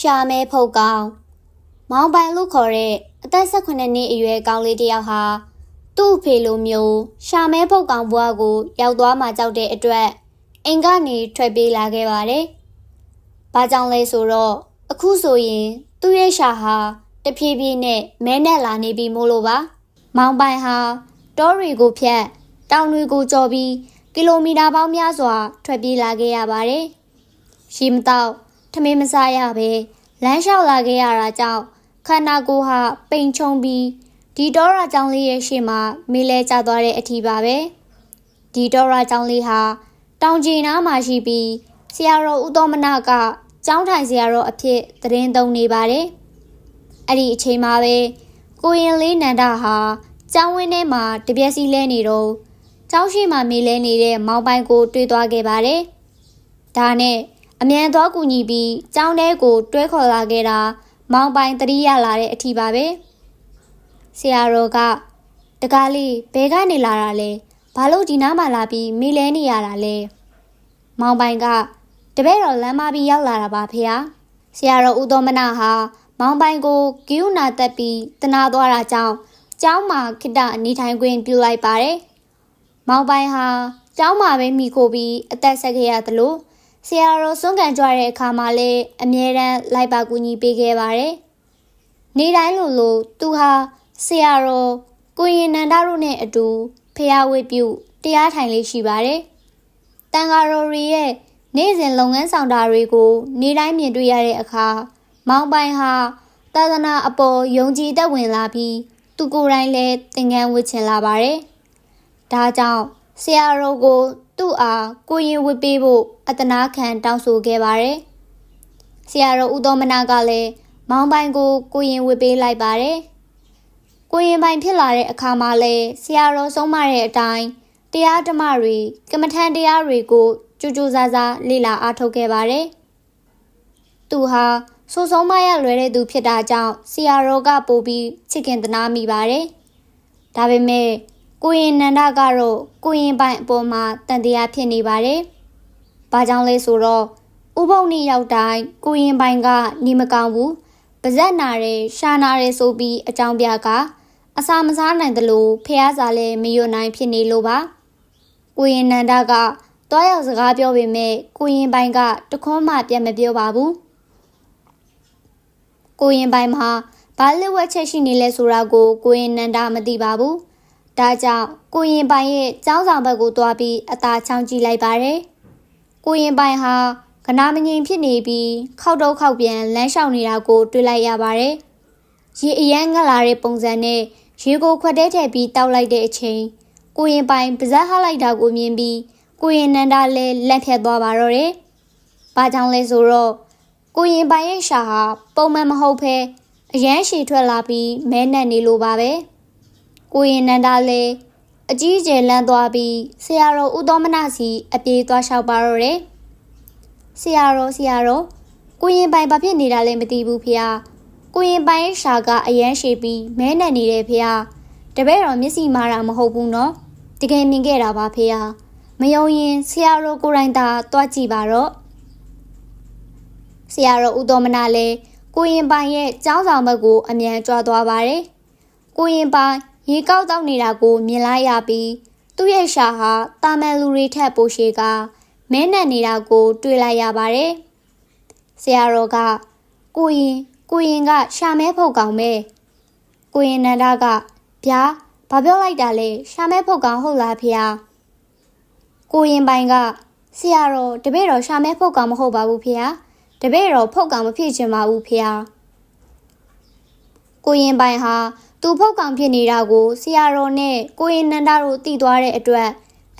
ရှာမဲဖုတ်ကောင်မောင်ပိုင်လို့ခေါ်တဲ့အသက်18နှစ်အရွယ်ကောင်လေးတစ်ယောက်ဟာသူ့အဖေလိုမျိုးရှာမဲဖုတ်ကောင်ဘွားကိုရောက်သွားမှကြောက်တဲ့အတွက်အိမ်ကနေထွက်ပြေးလာခဲ့ပါတယ်။ဘာကြောင့်လဲဆိုတော့အခုဆိုရင်သူ့ရဲ့ရှာဟာတဖြည်းဖြည်းနဲ့မဲနဲ့လာနေပြီမို့လို့ပါ။မောင်ပိုင်ဟာတောတွေကိုဖြတ်တောင်တွေကိုကျော်ပြီးကီလိုမီတာပေါင်းများစွာထွက်ပြေးလာခဲ့ရပါတယ်။ရှိမတော့ ထမင်းမစားရပဲလမ်းလျှောက်လာခဲ့ရတာကြောင့်ခန္ဓာကိုယ်ဟာပိန်ချုံပြီးဒီဒေါ်ရာကြောင့်လေးရဲ့ရှေ့မှာမေးလဲကျသွားတဲ့အထီပါပဲဒီဒေါ်ရာကြောင့်လေးဟာတောင်ကျင်နားမှာရှိပြီးဆရာတော်ဦးတော်မနာကကျောင်းထိုင်ဆရာတော်အဖြစ်သတင်းသုံးနေပါတယ်အဲ့ဒီအချိန်မှာပဲကိုရင်လေးနန္ဒဟာကျောင်းဝင်းထဲမှာတပြက်စီလဲနေတော့ကျောင်းရှိမှမေးလဲနေတဲ့မောင်ပိုင်ကို တွေ့သွားခဲ့ပါတယ်ဒါနဲ့ အမြန်သွားကူညီပြီးကျောင်းထဲကို တွဲခေါ်လာခဲ့တာမောင်ပိုင်တတိရလာတဲ့အထီပါပဲဆရာတော်ကတကားလေးဘဲကနေလာတာလဲဘာလို့ဒီနားမှာလာပြီးမေးလဲနေရတာလဲမောင်ပိုင်ကတပည့်တော်လမ်းမပြီးရောက်လာတာပါဖေဟာဆရာတော်ဦးတော်မနာဟာမောင်ပိုင်ကိုဂိူနာတက်ပြီးတနာသွားတာကြောင့်ကျောင်းမှာခိတအနေထိုင်ခွင့်ပြုလိုက်ပါတယ်မောင်ပိုင်ဟာကျောင်းမှာပဲမိခိုပြီးအသက်ဆက်ခဲ့ရသလို ဆရာတော်စွန့်ကန်ကြွတဲ့အခါမှာလည်းအမြဲတမ်းလိုက်ပါကူညီပေးခဲ့ပါတယ်။နေတိုင်းလိုလိုသူဟာဆရာတော်ကိုရင်နန္ဒတို့နဲ့အတူဖျားဝေပြုတရားထိုင်လေးရှိပါတယ်။တန်ဃာတော်တွေရဲ့နေ့စဉ်လုပ်ငန်းဆောင်တာတွေကို နေတိုင်းမြင်တွေ့ရတဲ့အခါမောင်ပိုင်ဟာသာသနာအပေါ်ယုံကြည်သက်ဝင်လာပြီးသူကိုယ်တိုင်လည်းသင်္ကန်းဝတ်ချင်လာပါတယ်။ဒါကြောင့်ဆရာတော်ကို သူ့အားကိုရင်ဝတ်ပေးဖို့အတနာခံတောင်းဆိုခဲ့ပါတယ်။ဆရာတော်ဦးတော်မနာကလည်းမောင်ပိုင်ကိုကိုရင်ဝတ်ပေးလိုက်ပါတယ်။ကိုရင်ပိုင်ဖြစ်လာတဲ့အခါမှာလည်းဆရာတော်ဆုံးမတဲ့အတိုင်းတရားဓမ္မတွေကမ္မထန်တရားတွေကိုကြိုးကြိုးစားစားလေ့လာအားထုတ်ခဲ့ပါတယ်။သူဟာဆိုဆုံးမရလွယ်တဲ့သူဖြစ်တာကြောင့်ဆရာတော်ကပို့ပြီးချစ်ခင်သနာမိပါတယ်။ဒါပေမဲ့ ကိုရင်နန္ဒကတော့ကိုရင်ပိုင်အပေါ်မှာတန်တရားဖြစ်နေပါတယ်။ဘာကြောင့်လဲဆိုတော့ဥပုံနီရောက်တိုင်းကိုရင်ပိုင်ကနေမကောင်းဘူး။ပါဇက်နာတယ်ရှာနာတယ်ဆိုပြီးအကြောင်းပြကအစာမစားနိုင်သလိုဖះစာလည်းမရွနိုင်ဖြစ်နေလို့ပါ။ကိုရင်နန္ဒကတွားရောက်စကားပြောပေမဲ့ကိုရင်ပိုင်ကတခွန်းမှပြန်မပြောပါဘူး။ကိုရင်ပိုင်မှာဘာလက်ဝက်ချက်ရှိနေလဲဆိုတာကိုကိုရင်နန္ဒမသိပါဘူး။ ဒါကြောင့်ကိုရင်ပိုင်ရဲ့ကျောင်းဆောင်ဘက်ကိုသွားပြီးအသာချောင်းကြည့်လိုက်ပါတယ်။ကိုရင်ပိုင်ဟာကနာမငင်ဖြစ်နေပြီးခောက်တော့ခောက်ပြန်လမ်းလျှောက်နေတာကိုတွေ့လိုက်ရပါတယ်။ရေအရန်ငတ်လာတဲ့ပုံစံနဲ့ရေကိုခွက်တဲထည့်ပြီးတောက်လိုက်တဲ့အချိန်ကိုရင်ပိုင်ပါဇက်ဟလိုက်တာကိုမြင်ပြီးကိုရင်နန္ဒာလည်းလက်ဖြတ်သွားပါတော့တယ်။ဘာကြောင့်လဲဆိုတော့ကိုရင်ပိုင်ရဲ့ရှာဟာပုံမှန်မဟုတ်ဘဲအရန်ရှည်ထွက်လာပြီးမဲနဲ့နေလိုပါပဲ။ ကိုရင်နန္ဒာလည်းအကြီးအကျယ်လန်းသွားပြီးဆရာတော်ဦးတော်မနစီအပြေးသွားလျှောက်ပါတော့တယ်ဆရာတော်ဆရာတော်ကိုရင်ပိုင်ဘာဖြစ်နေတာလဲမသိဘူးဖေဟာကိုရင်ပိုင်ရှာကအရန်ရှိပြီးမဲနဲ့နေတဲ့ဖေဟာတပည့်တော်မျက်စိမာတာမဟုတ်ဘူးနော်တကယ်မြင်ခဲ့တာပါဖေဟာမယုံရင်ဆရာတော်ကိုယ်တိုင်သာတွားကြည့်ပါတော့ဆရာတော်ဦးတော်မနာလည်းကိုရင်ပိုင်ရဲ့ကျောင်းဆောင်ဘက်ကိုအမြန်ကြွားသွားပါတယ်ကိုရင်ပိုင် ရေကောက်တောက်နေတာကို မြင်လိုက်ရပြီးသူ့ရဲ့ရှာဟာတာမန်လူတွေထက်ပိုရှည်ကမဲနက်နေတာကို တွေ့လိုက်ရပါတယ်။ဆရာတော်ကကိုရင်ကိုရင်ကရှာမဲဖုတ်ကောင်ပဲ။ကိုရင်နန္ဒကဗျာဘာပြောလိုက်တာလဲရှာမဲဖုတ်ကောင်ဟုတ်လားဖေ။ကိုရင်ပိုင်ကဆရာတော်တပည့်တော်ရှာမဲဖုတ်ကောင်မဟုတ်ပါဘူးဖေ။တပည့်တော်ဖုတ်ကောင်မဖြစ်ချင်ပါဘူးဖေ။ကိုရင်ပိုင်ဟာ သူဖုတ်ကောင်ဖြစ်နေတာကိုဆရာတော်နဲ့ကိုရင်နန္ဒတို့သိသွားတဲ့အတွက်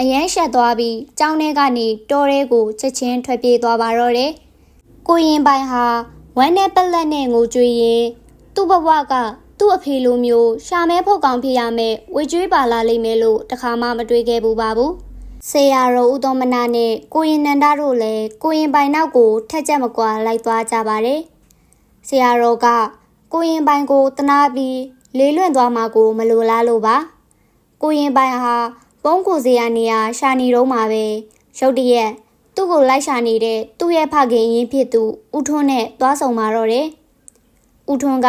အရန်ရှက်သွားပြီးကြောင်းထဲကနေတောထဲကိုချက်ချင်းထွက်ပြေးသွားပါတော့တယ်။ကိုရင်ပိုင်ဟာဝမ်းနဲ့ပလက်နဲ့ငိုကြွေးရင်သူ့ဘဝကသူ့အဖေလိုမျိုးရှာမဲဖုတ်ကောင်ဖြစ်ရမယ်ဝေကျွေးပါလာလိမ့်မယ်လို့တခါမှမတွေးခဲ့ဘူးပါဘူး။ဆေယာရောဦးတော်မနာနဲ့ကိုရင်နန္ဒတို့လည်းကိုရင်ပိုင်နောက်ကိုထက်ချက်မကွာလိုက်သွားကြပါတယ်။ဆေယာရောကကိုရင်ပိုင်ကိုတနာပြီး လေးလွင့်သွားမှာကိုမလိုလားလို့ပါကိုရင်ပိုင်ဟာပုံးကိုစရာနေရာရှာနေတော့မှာပဲရုတ်တရက်သူသူ့ကိုလိုက်ရှာနေတဲ့သူ့ရဲ့ဖခင်ရင်းဖြစ်သူဦးထွန်းနဲ့သွားဆောင်มาတော့တယ်။ဦးထွန်းက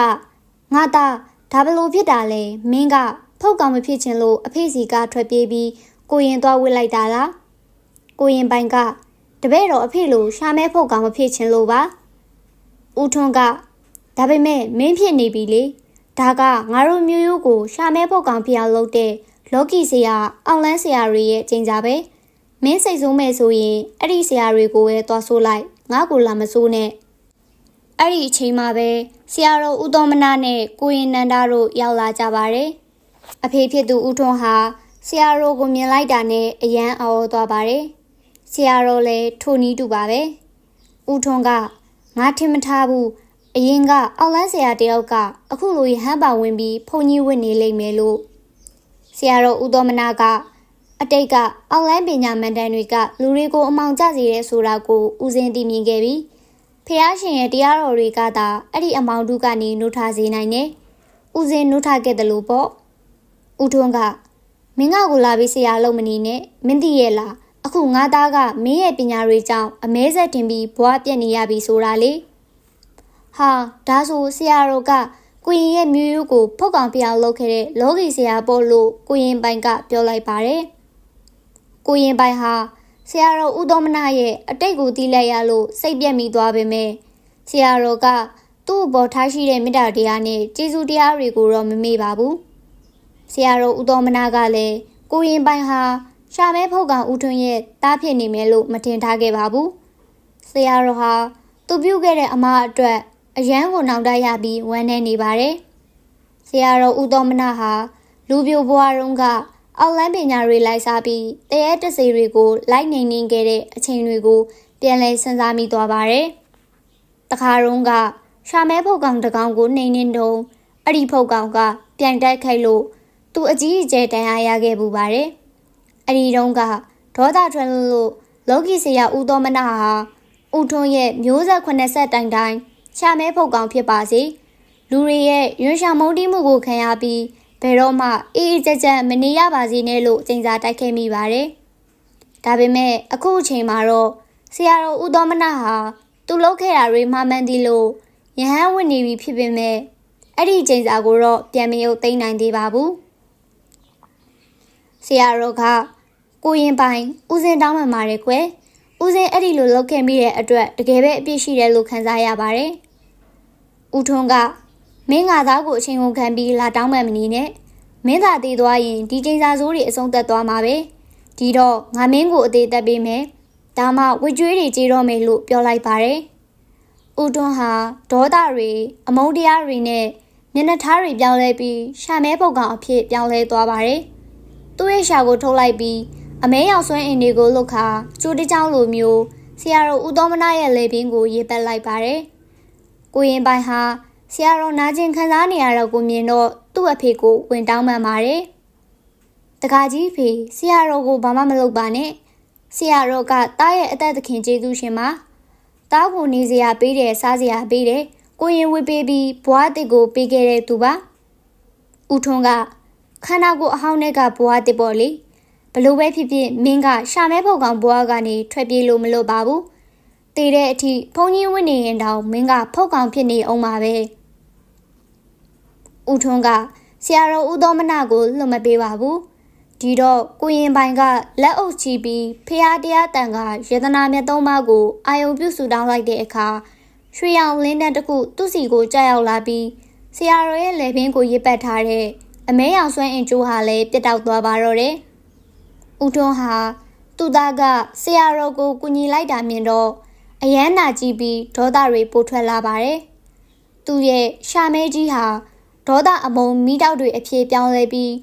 ငါသားဒါဘလို့ဖြစ်တာလဲမင်းကဖုတ်ကောင်မဖြစ်ချင်လို့အဖေစီကထွက်ပြေးပြီးကိုရင်သွားဝစ်လိုက်တာလား။ကိုရင်ပိုင်ကတပည့်တော်အဖေလိုရှာမဲဖုတ်ကောင်မဖြစ်ချင်လို့ပါ။ဦးထွန်းကဒါပေမဲ့မင်းဖြစ်နေပြီလေ။ ဒါကငါတို့မျိုးရိုးကိုရှာမဲဖုတ်ကောင်ဖြစ်အောင်လုပ်တဲ့လော်ကီဆရာအောင်လန်းဆရာတွေရဲ့ကျင်ကြပဲ။မင်းစိတ်ဆိုးမဲ့ဆိုရင်အဲ့ဒီဆရာတွေကိုပဲသွားဆိုးလိုက်ငါ့ကိုလာမဆိုးနဲ့အဲ့ဒီအချိန်မှာပဲဆရာတော်ဦးတော်မနာနဲ့ကိုရင်နန္ဒာတို့ရောက်လာကြပါတယ်အဖေဖြစ်သူဦးထွန်းဟာဆရာတော်ကိုမြင်လိုက်တာနဲ့အယမ်းအော်သွားပါတယ်ဆရာတော်လည်းထိုနီးတူပါပဲဦးထွန်းကငါထင်မထားဘူး အရင်ကအောက်လန်းဆရာတယောက်ကအခုလိုရဟန်းပါဝင်ပြီးဖုန်ကြီးဝတ်နေလိမ့်မယ်လို့ဆရာတော်ဦးတော်မနာကအတိတ်ကအောက်လိုင်းပညာမန်တန်တွေကလူတွေကိုအမောင်ကျစေတဲ့ဆိုတာကိုဦးစင်းသိမြင်ခဲ့ပြီးဖះရှင်ရဲ့တရားတော်တွေကသာအဲ့ဒီအမောင်တုကနေနှုတ်ထားစေနိုင်တယ်။ဦးစင်းနှုတ်ထားခဲ့တယ်လို့ပေါ့။ဦးထွန်းကမင်းကကိုလာပြီးဆရာလုံးမနေနဲ့မင်းသိရဲ့လားအခုငါသားကမင်းရဲ့ပညာတွေကြောင့်အမဲဆက်တင်ပြီးဘွားပြက်နေရပြီဆိုတာလေ။ ဟာဒါဆိုဆရာတော်ကကိုရင်ရဲ့မျိုးရိုးကိုဖုတ်ကောင်ပြအောင်လုပ်ခဲ့တဲ့လောကီဆရာပေါ့လို့ကိုရင်ပိုင်ကပြောလိုက်ပါတယ်။ကိုရင်ပိုင်ဟာဆရာတော်ဦးတော်မနာရဲ့အတိတ်ကိုတီးလိုက်ရလို့စိတ်ပြက်မိသွားပေမဲ့ဆရာတော်ကသူ့ဘောထားရှိတဲ့မေတ္တာတရားနဲ့ကျေးဇူးတရားတွေကိုတော့မမေ့ပါဘူးဆရာတော်ဦးတော်မနာကလည်းကိုရင်ပိုင်ဟာရှာမဲဖုတ်ကောင်ဦးထွန်းရဲ့တားဖြစ်နေမယ်လို့မထင်ထားခဲ့ပါဘူးဆရာတော်ဟာသူပြုတ်ခဲ့တဲ့အမအတွက် အရန်ကိုနောင်တရပြီးဝမ်းနေနေပါတယ်ဆရာတော်ဦးတော်မနာဟာလူပြိုဘွားတုန်းကအောက်လန်းပညာတွေလိုက်စားပြီးတရေတစေတွေကိုလိုက်နေနေခဲ့တဲ့အချိန်တွေကိုပြန်လဲစဉ်းစားမိသွားပါတယ်။တခါတုန်းကရှာမဲဖုတ်ကောင်တကောင်ကိုနှိမ်နှင်းတုံးအဲ့ဒီဖုတ်ကောင်ကပြန်တိုက်ခိုက်လို့သူအကြီးအကျယ်တန်ရာရခဲ့ပူပါတယ်။အဲ့ဒီတုန်းကဒေါသထွက်လို့လောကီဆရာဦးတော်မနာဟာဦးထွန်းရဲ့မျိုးဆက်80တိုင်တိုင် ရှာမဲဖုတ်ကောင်ဖြစ်ပါစေ။လူတွေရဲ့ရွှေရှာမုန်းတိမှုကိုခံရပြီးဘယ်တော့မှအေးအေးကြက်ကြက်မနေရပါစေနဲ့လို့ကျင်စာတိုက်ခဲ့မိပါတယ်။ဒါပေမဲ့အခုအချိန်မှာတော့ဆရာတော်ဦးတော်မနာဟာသူလုပ်ခဲ့တာတွေမှမှန်သည်လို့ယဟန်ဝင်နေပြီဖြစ်ပေမဲ့အဲ့ဒီကျင်စာကိုတော့ပြန်မရုပ်သိမ်းနိုင်သေးပါဘူး။ဆရာတော်ကကိုရင်ပိုင်ဦးစင်တောင်းမှန်ပါတယ်ကွယ်။ ဦးစင်အဲ့ဒီလိုလုပ်ခဲ့မိတဲ့အတွက်တကယ်ပဲအပြစ်ရှိတယ်လို့ခံစားရပါတယ်။ဦးထွန်းကမင်းငါသားကိုအချိန်ကုန်ခံပြီးလာတောင်းမှန်မနေနဲ့မင်းသာတည်သွားရင်ဒီချိန်စာစိုးတွေအဆုံးသက်သွားမှာပဲဒီတော့ငါမင်းကိုအသေးသက်ပေးမယ်ဒါမှဝကြွေးတွေကြေးတော့မယ်လို့ပြောလိုက်ပါတယ်ဦးတွန်းဟာဒေါသတွေအမုန်းတရားတွေနဲ့မျက်နှာထားတွေပြောင်းလဲပြီးရှာမဲပုတ်ကောင်အဖြစ်ပြောင်းလဲသွားပါတယ်သူ့ရဲ့ရှာကိုထုတ်လိုက်ပြီး အမဲရောက်ဆွဲအင်တွေကိုလုတ်ခါကျိုးတကြောင်လိုမျိုးဆရာတော်ဦးတော်မနာရဲ့လေပင်ကိုရေးပတ်လိုက်ပါတယ်ကိုရင်ပိုင်ဟာဆရာတော်နာကျင်ခံစားနေရတော့ကိုမြင်တော့သူ့အဖေကိုဝင်တောင်းပန်ပါတယ်။တကာကြီးဖေဆရာတော်ကိုဘာမှမလုပ်ပါနဲ့။ဆရာတော်ကတားရဲ့အသက်သခင်ကျေးဇူးရှင်ပါ။တားကိုနေစရာပေးတယ်စားစရာပေးတယ်ကိုရင်ဝေးပေးပြီးဘွားတစ်ကိုပေးခဲ့တဲ့သူပါ။ဦးထွန်းကခန္ဓာကိုယ်အဟောင်းနဲ့ကဘွားတစ်ပေါ့လေ။ ဘလို့ပဲဖြစ်ဖြစ်မင်းကရှာမဲဖုတ်ကောင်ဘွားကနေထွက်ပြေးလို့မလွတ်ပါဘူး။တည်တဲ့အထိဘုံကြီးဝင့်နေရင်တောင်မင်းကဖုတ်ကောင်ဖြစ်နေအောင်ပါပဲ။ဦးထွန်းကဆရာတော်ဦးသောမနာကိုလွတ်မပေးပါဘူးဒီတော့ကိုရင်ပိုင်ကလက်အုပ်ချီပြီးဖះတရားတန်ကယေဒနာမြတ်သုံးပါးကိုအာယုံပြုစုတောင်းလိုက်တဲ့အခါရွှေရောင်လင်းတဲ့တခုသူ့စီကိုကြောက်ရောက်လာပြီးဆရာတော်ရဲ့လက်ပင်ကိုရစ်ပတ်ထားတဲ့အမဲရောင်ဆွဲအင်ကျိုးဟာလည်းပြတ်တောက်သွားပါတော့တယ်။ ဦးထွန်းဟာသူ့သားကဆရာတော်ကိုကူညီလိုက်တာမြင်တော့အယမ်းနာကြည့်ပြီးဒေါသတွေပိုထွက်လာပါတယ်။သူ့ရဲ့ရှာမဲကြီးဟာဒေါသအမုံမိတောက်တွေအဖြစ်ပြောင်းလဲပြီး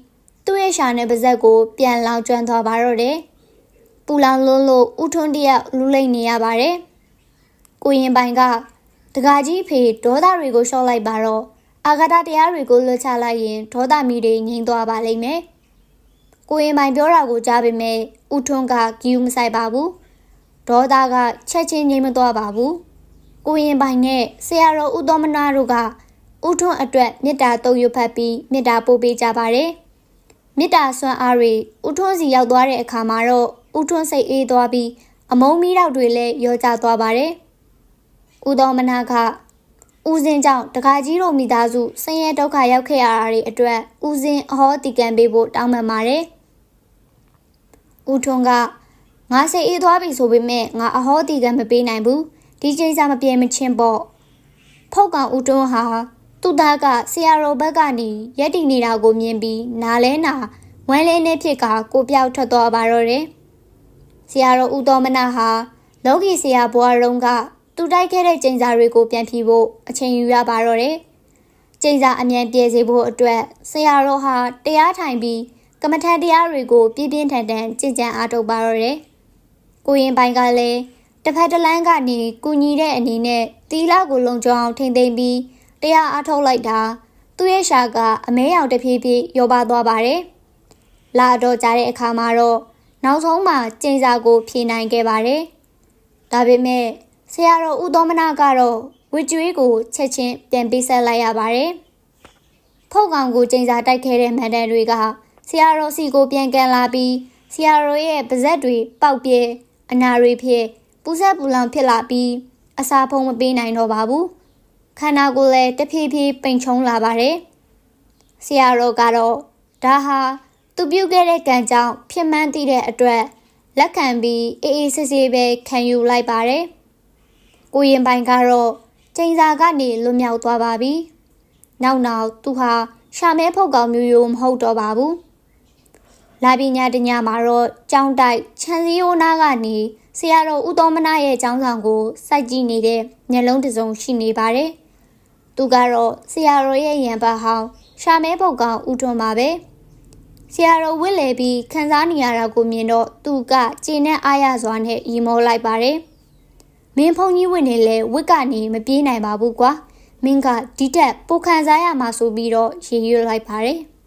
သူ့ရဲ့ရှာနဲ့ပါဇက်ကို ပြန်လောင်ကျွမ်းသွားပါတော့တယ်။ပူလောင်လွန်းလို့ဥထွန်းတရလူလိမ့်နေရပါတယ်။ကိုရင်ပိုင်ကတကာကြီးဖေဒေါသတွေကိုရှော့လိုက်ပါတော့အာဂါတတရားတွေကိုလွတ်ချလိုက်ရင်ဒေါသမီတွေငြိမ်သွားပါလိမ့်မယ်။ ကိုရင်ပိုင်ပြောတာကိုကြားပေမဲ့ဥထွန်းကဂီယူမဆိုင်ပါဘူး။ဒေါသကချက်ချင်းငြိမ်မသွားပါဘူး။ကိုရင်ပိုင်နဲ့ဆရာတော်ဦးတော်မနာတို့ကဦးထွန်းအတွက်မေတ္တာတုံရွတ်ဖတ်ပြီးမေတ္တာပို့ပေးကြပါတယ်။မေတ္တာဆွမ်းအားတွေဦးထွန်းစီရောက်သွားတဲ့အခါမှာတော့ဦးထွန်းစိတ်အေးသွားပြီးအမုံမီးတောက်တွေလည်းရောကျသွားပါတယ်။ဦးတော်မနာကဦးစင်းကြောင့်တခါကြီးတို့မိသားစုဆင်းရဲဒုက္ခရောက်ခဲ့ရတာတွေအတွက်ဦးစင်းအဟောတီကံပေးဖို့တောင်းပန်ပါတယ်။ ဦးထွန်းကငါစိတ်အေးသွားပြီဆိုပေမဲ့ငါအဟောတီကံမပေးနိုင်ဘူး။ဒီချိန်စားမပြေမချင်းပေါ့။ဖောက်ကောင်ဦးထွန်းဟာသူ့သားကဆရာတော်ဘက်ကနေရက်တီနေတာကိုမြင်ပြီးနားလဲနာဝမ်းလဲနေဖြစ်ကကိုပြောက်ထွက်သွားပါတော့တယ်။ဆရာတော်ဦးတော်မနာဟာလောကီဆရာဘွားရုံးကသူတိုက်ခဲ့တဲ့ကျိန်စာတွေကိုပြန်ဖြီဖို့အချိန်ယူရပါတော့တယ်။ကျိန်စာအမြန်ပြေစေဖို့အတွက်ဆရာတော်ဟာတရားထိုင်ပြီး ကမ္မထန်တရားတွေကိုပြင်းပြင်းထန်ထန်ကြင်ကြံအားထုတ်ပါတော့တယ်။ကိုရင်ပိုင်းကလည်းတစ်ဖက်တစ်လမ်းကနေကူညီတဲ့အနေနဲ့တီလာကိုလုံခြုံအောင်ထိမ့်သိမ်းပြီးတရားအားထုတ်လိုက်တာသူ့ရဲ့ရှာကအမဲရောင်တစ်ဖြည်းဖြည်းရောပါသွားပါတယ်။လာတော့ကြတဲ့အခါမှာတော့နောက်ဆုံးမှကျိန်စာကိုဖြေနိုင်ခဲ့ပါတယ်။ဒါပေမဲ့ဆရာတော်ဦးသောမနာကတော့ဝစ်ကျွေးကိုချက်ချင်းပြန်ပေးဆက်လိုက်ရပါတယ်။ဖုတ်ကောင်ကိုကျိန်စာတိုက်ခဲ့တဲ့မန်တန်တွေက ဆရာတော်စီကိုပြန်ကန်လာပြီးဆရာတော်ရဲ့ပါဇက်တွေပေါက်ပြဲအနာတွေဖြစ်ပူဆက်ပူလောင်ဖြစ်လာပြီးအစာဖုံးမပေးနိုင်တော့ပါဘူး။ခန္ဓာကိုယ်လည်းတဖြည်းဖြည်းပိန်ချုံလာပါတယ်။ဆရာတော်ကတော့ဒါဟာသူပြုတ်ခဲ့တဲ့ကံကြောင့်ဖြစ်မှန်းသိတဲ့အတွက်လက်ခံပြီးအေးအေးဆေးဆေးပဲခံယူလိုက်ပါတယ်။ကိုရင်ပိုင်ကတော့ချိန်စာကနေလွတ်မြောက်သွားပါပြီ။နောက်နောက်သူဟာရှာမဲဖုတ်ကောင်မျိုးရိုးမဟုတ်တော့ပါဘူး။ လာပညာတညမှာတော့ကြောင်းတိုက်ခြံစည်းရိုးနားကနေဆရာတော်ဦးတော်မနာရဲ့ကျောင်းဆောင်ကိုစိုက်ကြည့်နေတဲ့မျက်လုံးတစ်စုံရှိနေပါတယ်။သူကတော့ဆရာတော်ရဲ့ရံပါဟောင်းရှာမဲပုတ်ကောင်ဦးထွန်းပါပဲ။ဆရာတော်ဝစ်လေပြီးခန်းစားနေရတာကိုမြင်တော့သူကကျေနပ်အားရစွာနဲ့ရီမောလိုက်ပါတယ်။မင်းဖုန်ကြီးဝင်နေလဲဝစ်ကနေမပြေးနိုင်ပါဘူးကွာ။မင်းကဒီတက်ပိုခံစားရမှာဆိုပြီးတော့ရေရွလိုက်ပါတယ်။